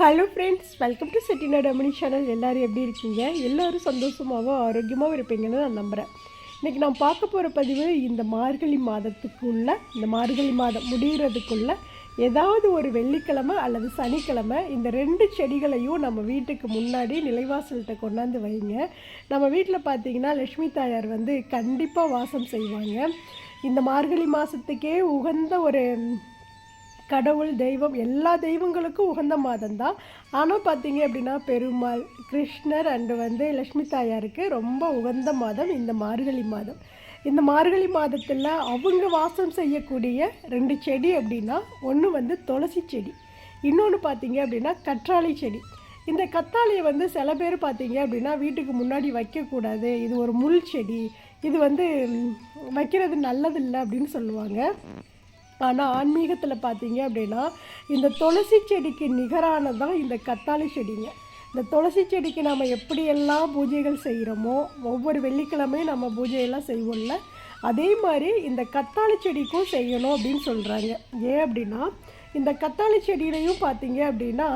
Hello friends welcome to செட்டினா அமனி channel எல்லோரும் எப்படி இருக்கீங்க? எல்லோரும் சந்தோஷமாகவும் ஆரோக்கியமாகவும் இருப்பீங்கன்னு நான் நம்புகிறேன் இன்றைக்கி நான் பார்க்க போகிற பதிவு இந்த மார்கழி மாதத்துக்குள்ள இந்த மார்கழி மாதம் முடிகிறதுக்குள்ள ஏதாவது ஒரு வெள்ளிக்கிழமை அல்லது சனிக்கிழமை இந்த ரெண்டு செடிகளையும் நம்ம வீட்டுக்கு முன்னாடி நிலைவாசல்கிட்ட கொண்டாந்து வைங்க. நம்ம வீட்டில் பார்த்தீங்கன்னா லக்ஷ்மி தாயார் வந்து கண்டிப்பாக வாசம் செய்வாங்க. இந்த மார்கழி மாதத்துக்கே உகந்த ஒரு கடவுள் தெய்வம் எல்லா தெய்வங்களுக்கும் உகந்த மாதம் தான் ஆனால் பார்த்தீங்க அப்படின்னா பெருமாள் கிருஷ்ணர் அண்டு வந்து லக்ஷ்மி தாயாருக்கு ரொம்ப உகந்த மாதம் இந்த மார்கழி மாதம். இந்த மார்கழி மாதத்தில் அவங்க வாசம் செய்யக்கூடிய ரெண்டு செடி அப்படின்னா ஒன்று வந்து துளசி செடி இன்னொன்று பார்த்தீங்க அப்படின்னா கற்றாழை செடி. இந்த கத்தாழையை வந்து சில பேர் பார்த்தீங்க அப்படின்னா வீட்டுக்கு முன்னாடி வைக்கக்கூடாது. இது ஒரு முள் செடி. இது வந்து வைக்கிறது நல்லதில்லை அப்படின்னு சொல்லுவாங்க. ஆனால் ஆன்மீகத்தில் பார்த்தீங்க அப்படின்னா இந்த துளசி செடிக்கு நிகரானது தான் இந்த கத்தாழி செடிங்க. இந்த துளசி செடிக்கு நம்ம எப்படியெல்லாம் பூஜைகள் செய்கிறோமோ ஒவ்வொரு வெள்ளிக்கிழமையும் நம்ம பூஜையெல்லாம் செய்வோம்ல. அதே மாதிரி இந்த கத்தாழி செடிக்கும் செய்யணும் அப்படின்னு சொல்கிறாங்க ஏன் அப்படின்னா இந்த கத்தாழி செடியிலையும் பார்த்தீங்க அப்படின்னா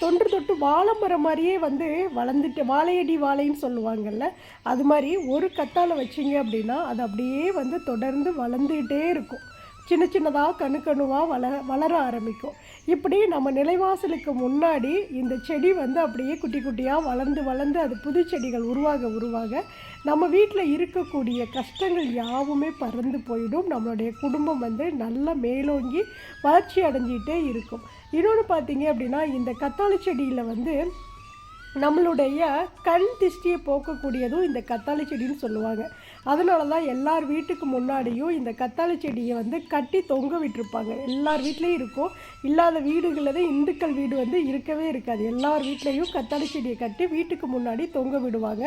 தொன்று தொட்டு வாழை மரம் மாதிரியே வந்து வளர்ந்துட்டு வாழையடி வாழைன்னு சொல்லுவாங்கல்ல அது மாதிரி ஒரு கத்தாழை வச்சிங்க அப்படின்னா அது அப்படியே வந்து தொடர்ந்து வளர்ந்துக்கிட்டே இருக்கும். சின்ன சின்னதாக கணு கணுவாக வளர வளர ஆரம்பிக்கும். இப்படி நம்ம நிலைவாசலுக்கு முன்னாடி இந்த செடி வந்து அப்படியே குட்டி குட்டியாக வளர்ந்து வளர்ந்து அது புது செடிகள் உருவாக உருவாக நம்ம வீட்டில் இருக்கக்கூடிய கஷ்டங்கள் யாவுமே பறந்து போயிடும். நம்மளுடைய குடும்பம் வந்து நல்லா மேலோங்கி வளர்ச்சி அடைஞ்சிட்டே இருக்கும். இன்னொன்று பார்த்தீங்க அப்படின்னா இந்த கத்தாழை செடியில் வந்து நம்மளுடைய கண் திஷ்டியை போக்கக்கூடியதும் இந்த கத்தாழை செடின்னு சொல்லுவாங்க. அதனால தான் எல்லார் வீட்டுக்கு முன்னாடியும் இந்த கத்தாழை செடியை வந்து கட்டி தொங்க விட்டுருப்பாங்க. எல்லார் வீட்லேயும் இருக்கும். இல்லாத வீடுகளில் தான் இந்துக்கள் வீடு வந்து இருக்கவே இருக்காது. எல்லார் வீட்லேயும் கத்தாழை செடியை கட்டி வீட்டுக்கு முன்னாடி தொங்க விடுவாங்க.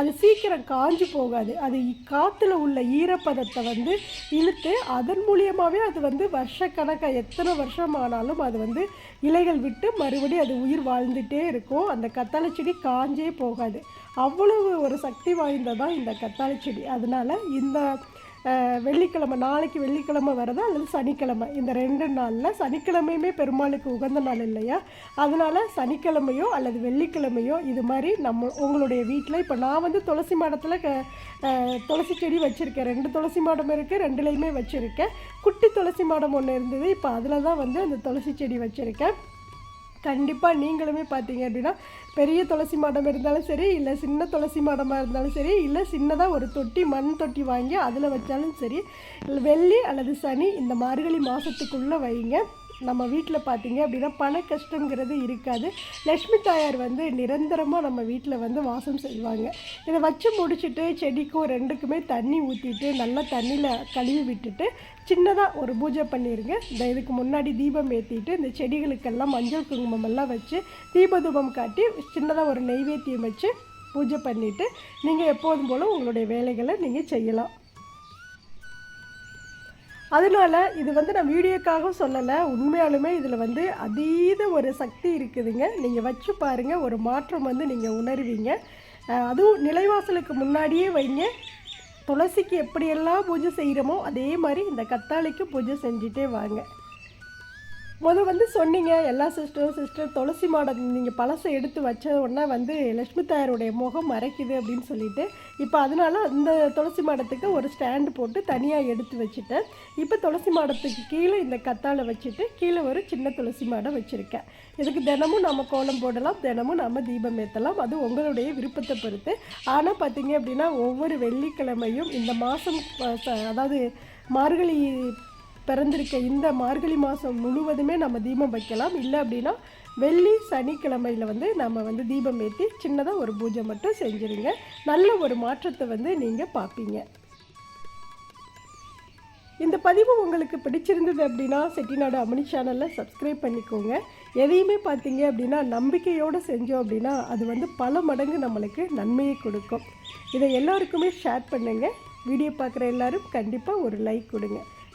அது சீக்கிரம் காஞ்சு போகாது. அது காற்றுல உள்ள ஈரப்பதத்தை வந்து இழுத்து அதன் மூலியமாகவே அது வந்து வருஷக்கணக்காக எத்தனை வருஷம் ஆனாலும் அது வந்து இலைகள் விட்டு மறுபடியும் அது உயிர் வாழ்ந்துட்டே இருக்கும். அந்த கத்தாழை செடி காஞ்சே போகாது. அவ்வளவு ஒரு சக்தி வாய்ந்ததான் இந்த கத்தாழை செடி. அதனால இந்த வெள்ளிக்கிழமை நாளைக்கு வெள்ளிக்கிழமை வரதா அல்லது சனிக்கிழமை? இந்த ரெண்டு நாளில் சனிக்கிழமையுமே பெருமாளுக்கு உகந்த நாள் இல்லையா? அதனால் சனிக்கிழமையோ அல்லது வெள்ளிக்கிழமையோ இது மாதிரி நம்ம உங்களுடைய வீட்டில் இப்போ நான் வந்து துளசி மாடத்தில் க துளசி செடி வச்சுருக்கேன். ரெண்டு துளசி மாடம் இருக்குது ரெண்டுலேயுமே வச்சுருக்கேன். குட்டி துளசி மாடம் ஒன்று இருந்தது. இப்போ அதில் தான் வந்து அந்த துளசி செடி வச்சுருக்கேன். கண்டிப்பாக நீங்களுமே பார்த்தீங்க அப்படின்னா பெரிய துளசி மாடம் இருந்தாலும் சரி இல்லை சின்ன துளசி மாடமாக இருந்தாலும் சரி இல்லை சின்னதாக ஒரு தொட்டி மண் தொட்டி வாங்கி அதில் வச்சாலும் சரி வெள்ளி அல்லது சனி இந்த மார்கழி மாதத்துக்குள்ளே வைங்க. நம்ம வீட்டில் பார்த்தீங்க அப்படின்னா பண கஷ்டங்கிறது இருக்காது. லக்ஷ்மி தாயார் வந்து நிரந்தரமாக நம்ம வீட்டில் வந்து வாசம் செய்வாங்க. இதை வச்சு முடிச்சுட்டு செடிக்கும் ரெண்டுக்குமே தண்ணி ஊற்றிட்டு நல்லா தண்ணியில் கழுவி விட்டுட்டு சின்னதாக ஒரு பூஜை பண்ணிடுங்க இந்த இதுக்கு முன்னாடி தீபம் ஏற்றிட்டு இந்த செடிகளுக்கெல்லாம் மஞ்சள் குங்குமம் எல்லாம் வச்சு தீபதூபம் காட்டி சின்னதாக ஒரு நெய்வேத்தியம் வச்சு பூஜை பண்ணிவிட்டு நீங்கள் எப்போதும் போல் உங்களுடைய வேலைகளை நீங்கள் செய்யலாம். அதனால இது வந்து நான் வீடியோக்காக சொல்லலை உண்மையாலுமே இதில் வந்து அதீத ஒரு சக்தி இருக்குதுங்க. நீங்கள் வச்சு பாருங்கள் ஒரு மாற்றம் வந்து நீங்கள் உணர்வீங்க. அதுவும் நிலைவாசலுக்கு முன்னாடியே வைங்க. துளசிக்கு எப்படியெல்லாம் பூஜை செய்கிறோமோ அதே மாதிரி இந்த கத்தாழைக்கு பூஜை செஞ்சுட்டே வாங்க. முதல் வந்து சொன்னீங்க எல்லா சிஸ்டரும் சிஸ்டர் துளசி மாடம் நீங்கள் பழசை எடுத்து வச்ச உடனே வந்து லக்ஷ்மி தாயாருடைய முகம் மறைக்குது அப்படின்னு சொல்லிட்டு இப்போ அதனால அந்த துளசி மாடத்துக்கு ஒரு ஸ்டாண்டு போட்டு தனியாக எடுத்து வச்சுட்டேன். இப்போ துளசி மாடத்துக்கு கீழே இந்த கத்தாழை வச்சுட்டு கீழே ஒரு சின்ன துளசி மாடம் வச்சுருக்கேன். இதுக்கு தினமும் நம்ம கோலம் போடலாம் தினமும் நம்ம தீபம் ஏற்றலாம் அது உங்களுடைய விருப்பத்தை பொறுத்து. ஆனால் பார்த்தீங்க அப்படின்னா ஒவ்வொரு வெள்ளிக்கிழமையும் இந்த மாதம் அதாவது மார்கழி பிறந்திருக்க இந்த மார்கழி மாதம் முழுவதுமே நம்ம தீபம் வைக்கலாம். இல்லை அப்படின்னா வெள்ளி சனிக்கிழமையில் வந்து நம்ம வந்து தீபம் ஏற்றி சின்னதாக ஒரு பூஜை மட்டும் செஞ்சுருங்க. நல்ல ஒரு மாற்றத்தை வந்து நீங்கள் பார்ப்பீங்க. இந்த பதிவு உங்களுக்கு பிடிச்சிருந்தது அப்படின்னா செட்டிநாடு அமனி சேனலில் சப்ஸ்கிரைப் பண்ணிக்கோங்க. எதையுமே பார்த்தீங்க அப்படின்னா நம்பிக்கையோடு செஞ்சோம் அப்படின்னா அது வந்து பல மடங்கு நம்மளுக்கு நன்மையை கொடுக்கும். இதை எல்லாருக்குமே ஷேர் பண்ணுங்கள் வீடியோ பார்க்குற எல்லாரும் கண்டிப்பாக ஒரு லைக் கொடுங்க.